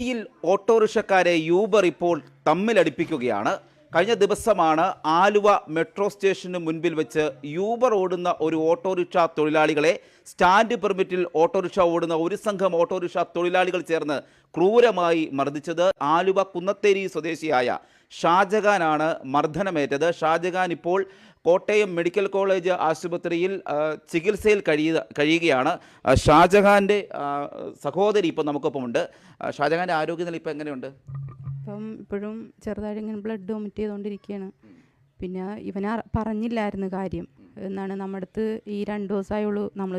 യിൽ ഓട്ടോറിക്ഷക്കാരെ യൂബർ ഇപ്പോൾ തമ്മിലടിപ്പിക്കുകയാണ്. കഴിഞ്ഞ ദിവസമാണ് ആലുവ മെട്രോ സ്റ്റേഷന് മുൻപിൽ വെച്ച് യൂബർ ഓടുന്ന ഒരു ഓട്ടോറിക്ഷ തൊഴിലാളികളെ സ്റ്റാൻഡ് പെർമിറ്റിൽ ഓട്ടോറിക്ഷ ഓടുന്ന ഒരു സംഘം ഓട്ടോറിക്ഷ തൊഴിലാളികൾ ചേർന്ന് ക്രൂരമായി മർദ്ദിച്ചത് ആലുവ കുന്നത്തേരി സ്വദേശിയായ ഷാജഹാനാണ് മർദ്ദനമേറ്റത്. ഷാജഹാൻ ഇപ്പോൾ കോട്ടയം മെഡിക്കൽ കോളേജ് ആശുപത്രിയിൽ ചികിത്സയിൽ കഴിയ കഴിയുകയാണ്. ഷാജഹാന്റെ സഹോദരി ഇപ്പോൾ നമുക്കൊപ്പമുണ്ട്. ഷാജഹാന്റെ ആരോഗ്യനില ഇപ്പോൾ എങ്ങനെയുണ്ട്? ഇപ്പം ഇപ്പോഴും ചെറുതായിട്ട് ഇങ്ങനെ ബ്ലഡ് വൊമിറ്റ് ചെയ്തുകൊണ്ടിരിക്കുകയാണ്. പിന്നെ ഇവനെ പറഞ്ഞില്ലായിരുന്നു കാര്യം. എന്നാണ് നമ്മുടെ അടുത്ത് ഈ രണ്ട് ദിവസമായുള്ളൂ നമ്മൾ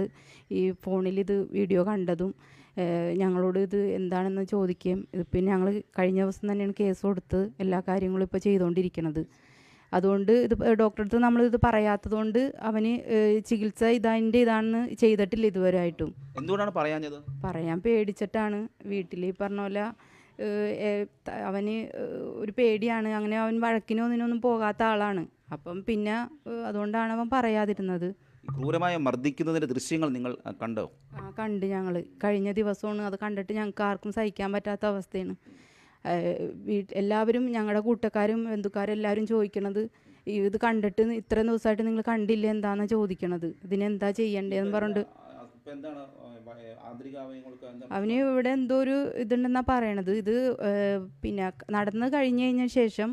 ഈ ഫോണിൽ ഇത് വീഡിയോ കണ്ടതും. ഞങ്ങളോട് ഇത് എന്താണെന്ന് ചോദിക്കുകയും ഇതിപ്പം പിന്നെ ഞങ്ങൾ കഴിഞ്ഞ ദിവസം തന്നെയാണ് കേസ് കൊടുത്ത് എല്ലാ കാര്യങ്ങളും ഇപ്പോൾ ചെയ്തുകൊണ്ടിരിക്കുന്നത് അതുകൊണ്ട് ഇത് ഡോക്ടറെ അടുത്ത് നമ്മൾ ഇത് പറയാത്തത് കൊണ്ട് അവന് ചികിത്സ ഇതതിന്റെ ഇതാണെന്ന് ചെയ്തിട്ടില്ല ഇതുവരെ ആയിട്ടും എന്തുകൊണ്ടാണ് പറയാഞ്ഞത്? പറയാൻ പേടിച്ചിട്ടാണ്. വീട്ടിൽ ഈ പറഞ്ഞ പോലെ അവന് ഒരു പേടിയാണ്. അങ്ങനെ അവൻ വഴക്കിനോ ഒന്നിനൊന്നും പോകാത്ത ആളാണ്. അപ്പം പിന്നെ അതുകൊണ്ടാണ് അവൻ പറയാതിരുന്നത്. ക്രൂരമായ മർദ്ദിക്കുന്നതിന്റെ ദൃശ്യങ്ങൾ നിങ്ങൾ കണ്ടോ? ആ കണ്ട് ഞങ്ങൾ കഴിഞ്ഞ ദിവസമാണ് അത് കണ്ടിട്ട് ഞങ്ങൾക്ക് ആർക്കും സഹിക്കാൻ പറ്റാത്ത അവസ്ഥയാണ്. വീട്ട് എല്ലാവരും ഞങ്ങളുടെ കൂട്ടക്കാരും ബന്ധുക്കാരും എല്ലാവരും ചോദിക്കണത് ഇത് കണ്ടിട്ട് ഇത്രയും ദിവസമായിട്ട് നിങ്ങൾ കണ്ടില്ല എന്താണെന്ന് ചോദിക്കണത്? ഇതിനെന്താ ചെയ്യണ്ടേന്ന് പറഞ്ഞിട്ട്. അവന് ഇവിടെ എന്തോ ഒരു ഇതുണ്ടെന്നാ പറയണത്. ഇത് പിന്നെ നടന്നു കഴിഞ്ഞു കഴിഞ്ഞ ശേഷം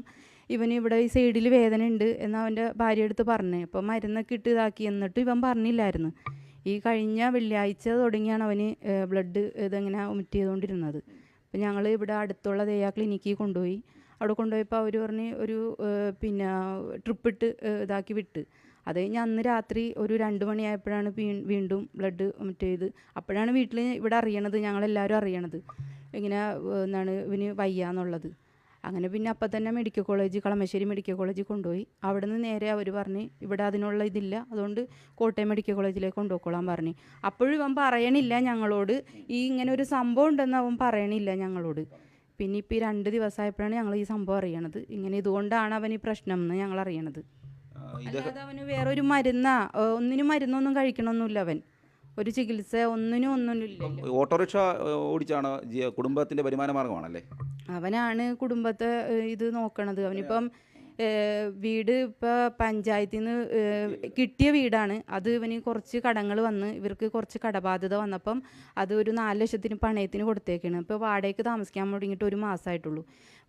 ഇവന് ഇവിടെ ഈ സൈഡിൽ വേദന ഉണ്ട് എന്ന് അവന്റെ ഭാര്യ എടുത്ത് പറഞ്ഞു. അപ്പോൾ മരുന്നൊക്കെ ഇട്ട് ഇതാക്കി. എന്നിട്ടും ഇവൻ പറഞ്ഞില്ലായിരുന്നു. ഈ കഴിഞ്ഞ വെള്ളിയാഴ്ച തുടങ്ങിയാണ് അവന് ബ്ലഡ് ഇതെങ്ങനെ ഒമിറ്റ് ചെയ്തുകൊണ്ടിരുന്നത്. അപ്പം ഞങ്ങൾ ഇവിടെ അടുത്തുള്ള ദയാ ക്ലിനിക്കിൽ കൊണ്ടുപോയി. അവിടെ കൊണ്ടുപോയപ്പോൾ അവർ പറഞ്ഞ് ഒരു പിന്നെ ട്രിപ്പ് ഇട്ട് ഏഹ്, ഇതാക്കി വിട്ട്. അത് കഴിഞ്ഞ് അന്ന് രാത്രി ഒരു രണ്ട് മണിയായപ്പോഴാണ് വീണ്ടും ബ്ലഡ് ഒമിറ്റ് ചെയ്ത്. അപ്പോഴാണ് വീട്ടിൽ ഇവിടെ അറിയണത് ഞങ്ങളെല്ലാവരും അറിയണത്. ഇങ്ങനെ എന്താണ് ഇവന് വയ്യാന്നുള്ളത്. അങ്ങനെ പിന്നെ അപ്പം തന്നെ മെഡിക്കൽ കോളേജ് കളമശ്ശേരി മെഡിക്കൽ കോളേജിൽ കൊണ്ടുപോയി. അവിടെ നിന്ന് നേരെ അവർ പറഞ്ഞ് ഇവിടെ അതിനുള്ള ഇതില്ല. അതുകൊണ്ട് കോട്ടയം മെഡിക്കൽ കോളേജിലേക്ക് കൊണ്ടുപോയിക്കോളാൻ പറഞ്ഞു. അപ്പോഴും ഇവൻ പറയണില്ല ഞങ്ങളോട്. ഈ ഇങ്ങനെ ഒരു സംഭവം ഉണ്ടെന്ന് അവൻ പറയണില്ല ഞങ്ങളോട്. പിന്നെ ഇപ്പം ഈ രണ്ട് ദിവസമായപ്പോഴാണ് ഞങ്ങൾ ഈ സംഭവം അറിയണത്. ഇങ്ങനെ ഇതുകൊണ്ടാണ് അവൻ ഈ പ്രശ്നം എന്ന് ഞങ്ങൾ അറിയണത്. അല്ലാതെ അവന് വേറൊരു മരുന്നാ. ഒന്നിനും മരുന്നൊന്നും കഴിക്കണമൊന്നുമില്ല അവൻ. ഒരു ചികിത്സ ഒന്നിനും ഒന്നും ഇല്ല. ഓട്ടോറിക്ഷ ഓടിച്ചാണ് കുടുംബത്തിന്റെ വരുമാന മാർഗമാണല്ലേ? അവനാണ് കുടുംബത്തെ ഇത് നോക്കണത്. അവനിപ്പം വീട് ഇപ്പോൾ പഞ്ചായത്തിൽ നിന്ന് കിട്ടിയ വീടാണ്. അത് ഇവന് കുറച്ച് കടങ്ങൾ വന്ന് ഇവർക്ക് കുറച്ച് കടബാധ്യത വന്നപ്പം അത് ഒരു നാല് ലക്ഷത്തിന് പണയത്തിന് കൊടുത്തേക്കാണ്. ഇപ്പോൾ വാടകയ്ക്ക് താമസിക്കാൻ തുടങ്ങിയിട്ട് ഒരു മാസമായിട്ടുള്ളൂ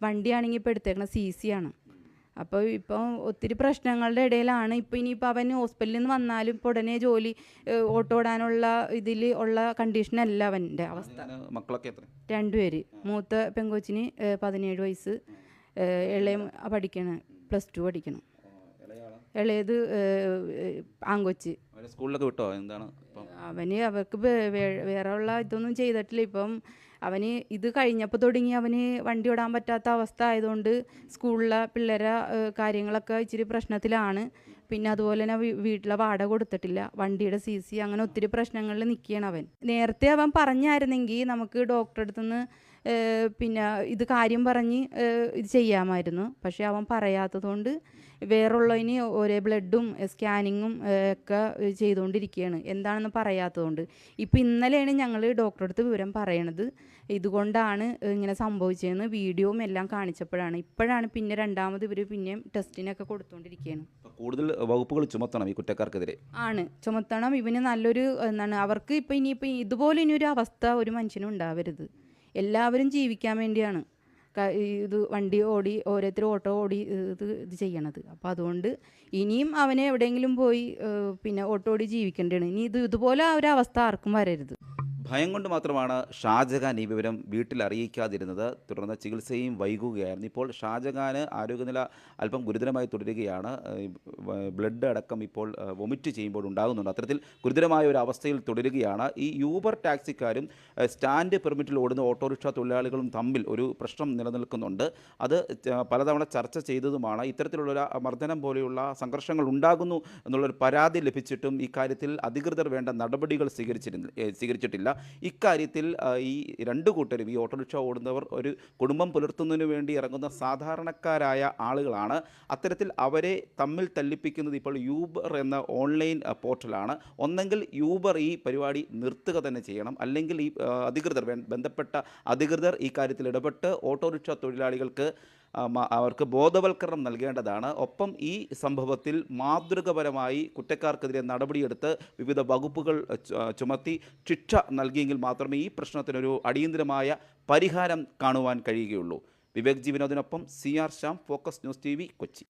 വണ്ടിയാണെങ്കിൽ ഇപ്പോൾ എടുത്തേക്കണ സി സി ആണ്. അപ്പോൾ ഇപ്പം ഒത്തിരി പ്രശ്നങ്ങളുടെ ഇടയിലാണ്. ഇപ്പോൾ ഇനിയിപ്പോൾ അവൻ ഹോസ്പിറ്റലിൽ നിന്ന് വന്നാലും ഇപ്പോൾ ഉടനെ ജോലി ഓട്ടോടാനുള്ള ഓട്ടോ ഓടാനുള്ള ഇതിൽ ഉള്ള കണ്ടീഷനല്ല അവന്റെ അവസ്ഥ. മക്കളൊക്കെ രണ്ടുപേര് മൂത്ത പെങ്കൊച്ചിന് പതിനേഴ് വയസ്സ് ഇളയ പഠിക്കണം പ്ലസ് ടു പഠിക്കണം. ഇളയത് ആങ്കൊച്ച് സ്കൂളിലൊക്കെ വിട്ടോ? എന്താണ് അവന് അവർക്ക് വേറെ ഉള്ള ഇതൊന്നും ചെയ്തിട്ടില്ല. ഇപ്പം അവന് ഇത് കഴിഞ്ഞപ്പോൾ തുടങ്ങി അവന് വണ്ടി ഓടാൻ പറ്റാത്ത അവസ്ഥ ആയതുകൊണ്ട് സ്കൂളിലെ പിള്ളേരെ കാര്യങ്ങളൊക്കെ ഇച്ചിരി പ്രശ്നത്തിലാണ്. പിന്നെ അതുപോലെ തന്നെ വീട്ടിലെ വാടക കൊടുത്തിട്ടില്ല. വണ്ടിയുടെ സി സി അങ്ങനെ ഒത്തിരി പ്രശ്നങ്ങളിൽ നിൽക്കുകയാണ് അവൻ. നേരത്തെ അവൻ പറഞ്ഞായിരുന്നെങ്കിൽ നമുക്ക് ഡോക്ടറെ അടുത്തുനിന്ന് പിന്നെ ഇത് കാര്യം പറഞ്ഞ് ഇത് ചെയ്യാമായിരുന്നു. പക്ഷേ അവൻ പറയാത്തതുകൊണ്ട് വേറുള്ളതിന് ഒരേ ബ്ലഡും സ്കാനിങ്ങും ഒക്കെ ചെയ്തുകൊണ്ടിരിക്കുകയാണ്. എന്താണെന്ന് പറയാത്തതുകൊണ്ട്. ഇപ്പം ഇന്നലെയാണ് ഞങ്ങൾ ഡോക്ടറെ അടുത്ത് വിവരം പറയണത്. ഇതുകൊണ്ടാണ് ഇങ്ങനെ സംഭവിച്ചതെന്ന് വീഡിയോയും എല്ലാം കാണിച്ചപ്പോഴാണ്. ഇപ്പോഴാണ് പിന്നെ രണ്ടാമത് ഇവർ പിന്നെയും ടെസ്റ്റിനൊക്കെ കൊടുത്തുകൊണ്ടിരിക്കുകയാണ്. കൂടുതൽ വകുപ്പുകൾ ചുമത്തണം ഈ കുറ്റക്കാർക്കെതിരെ. ആണ്. ചുമത്തണം. ഇവന് നല്ലൊരു എന്താണ് അവർക്ക് ഇപ്പം ഇനിയിപ്പോൾ ഇതുപോലെ ഇനി ഒരു അവസ്ഥ ഒരു മനുഷ്യനും ഉണ്ടാവരുത്. എല്ലാവരും ജീവിക്കാൻ വേണ്ടിയാണ്. ഇത് വണ്ടി ഓടി ഓരോരുത്തർ ഓട്ടോ ഓടി ഇത് ഇത് ചെയ്യണത്. അപ്പോൾ അതുകൊണ്ട് ഇനിയും അവനെ എവിടെയെങ്കിലും പോയി പിന്നെ ഓട്ടോ ഓടി ജീവിക്കേണ്ടതാണ് ഇനി ഇത് ഇതുപോലെ ആ ഒരു അവസ്ഥ ആർക്കും വരരുത്. ഭയം കൊണ്ട് മാത്രമാണ് ഷാജഹാൻ ഈ വിവരം വീട്ടിൽ അറിയിക്കാതിരുന്നത് തുടർന്ന് ചികിത്സയും വൈകുകയായിരുന്നു. ഇപ്പോൾ ഷാജഹാന് ആരോഗ്യനില അല്പം ഗുരുതരമായി തുടരുകയാണ്. ബ്ലഡ് അടക്കം ഇപ്പോൾ വൊമിറ്റ് ചെയ്യുമ്പോൾ ഉണ്ടാകുന്നുണ്ട്. അത്തരത്തിൽ ഗുരുതരമായ ഒരു അവസ്ഥയിൽ തുടരുകയാണ്. ഈ യൂബർ ടാക്സിക്കാരും സ്റ്റാൻഡ് പെർമിറ്റിൽ ഓടുന്ന ഓട്ടോറിക്ഷ തൊഴിലാളികളും തമ്മിൽ ഒരു പ്രശ്നം നിലനിൽക്കുന്നുണ്ട്. അത് പലതവണ ചർച്ച ചെയ്തതുമാണ്. ഇത്തരത്തിലുള്ള മർദ്ദനം പോലെയുള്ള സംഘർഷങ്ങൾ ഉണ്ടാകുന്നു എന്നുള്ളൊരു പരാതി ലഭിച്ചിട്ടും ഇക്കാര്യത്തിൽ അധികൃതർ വേണ്ട നടപടികൾ സ്വീകരിച്ചിരുന്നില്ല സ്വീകരിച്ചിട്ടില്ല. ഇക്കാര്യത്തിൽ ഈ രണ്ട് കൂട്ടരും ഈ ഓട്ടോറിക്ഷ ഓടുന്നവർ ഒരു കുടുംബം പുലർത്തുന്നതിന് വേണ്ടി ഇറങ്ങുന്ന സാധാരണക്കാരായ ആളുകളാണ്. അത്തരത്തിൽ അവരെ തമ്മിൽ തല്ലിപ്പിക്കുന്നത് ഇപ്പോൾ യൂബർ എന്ന ഓൺലൈൻ പോർട്ടലാണ്. ഒന്നെങ്കിൽ യൂബർ ഈ പരിപാടി നിർത്തുക തന്നെ ചെയ്യണം. അല്ലെങ്കിൽ ഈ അധികൃതർ ബന്ധപ്പെട്ട അധികൃതർ ഈ കാര്യത്തിൽ ഇടപെട്ട് ഓട്ടോറിക്ഷ തൊഴിലാളികൾക്ക് അവർക്ക് ബോധവൽക്കരണം നൽകേണ്ടതാണ്. ഒപ്പം ഈ സംഭവത്തിൽ മാതൃകപരമായി കുറ്റക്കാർക്കെതിരെ നടപടിയെടുത്ത് വിവിധ വകുപ്പുകൾ ചുമത്തി ശിക്ഷ നൽകിയെങ്കിൽ മാത്രമേ ഈ പ്രശ്നത്തിനൊരു അടിയന്തരമായ പരിഹാരം കാണുവാൻ കഴിയുകയുള്ളൂ. Vivek ജീവനോദിനൊപ്പം C R Shyam Focus News T Kochi.